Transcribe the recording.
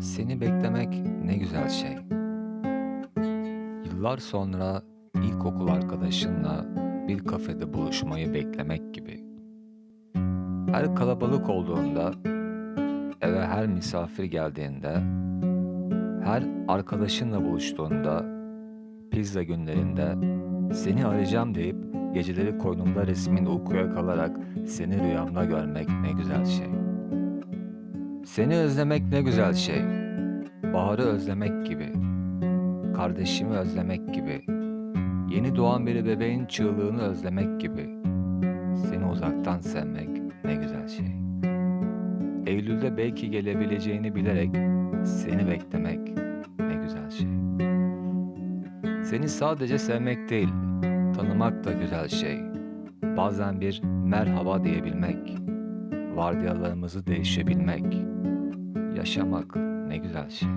Seni beklemek ne güzel şey. Yıllar sonra ilkokul arkadaşınla bir kafede buluşmayı beklemek gibi. Her kalabalık olduğunda, eve her misafir geldiğinde, her arkadaşınla buluştuğunda, pizza günlerinde seni arayacağım deyip geceleri koynumda resmin uykuya kalarak seni rüyamda görmek ne güzel şey. Seni özlemek ne güzel şey. Baharı özlemek gibi. Kardeşimi özlemek gibi. Yeni doğan bir bebeğin çığlığını özlemek gibi. Seni uzaktan sevmek ne güzel şey. Eylül'de belki gelebileceğini bilerek seni beklemek ne güzel şey. Seni sadece sevmek değil, tanımak da güzel şey. Bazen bir merhaba diyebilmek, vardiyalarımızı değişebilmek, yaşamak ne güzel şey.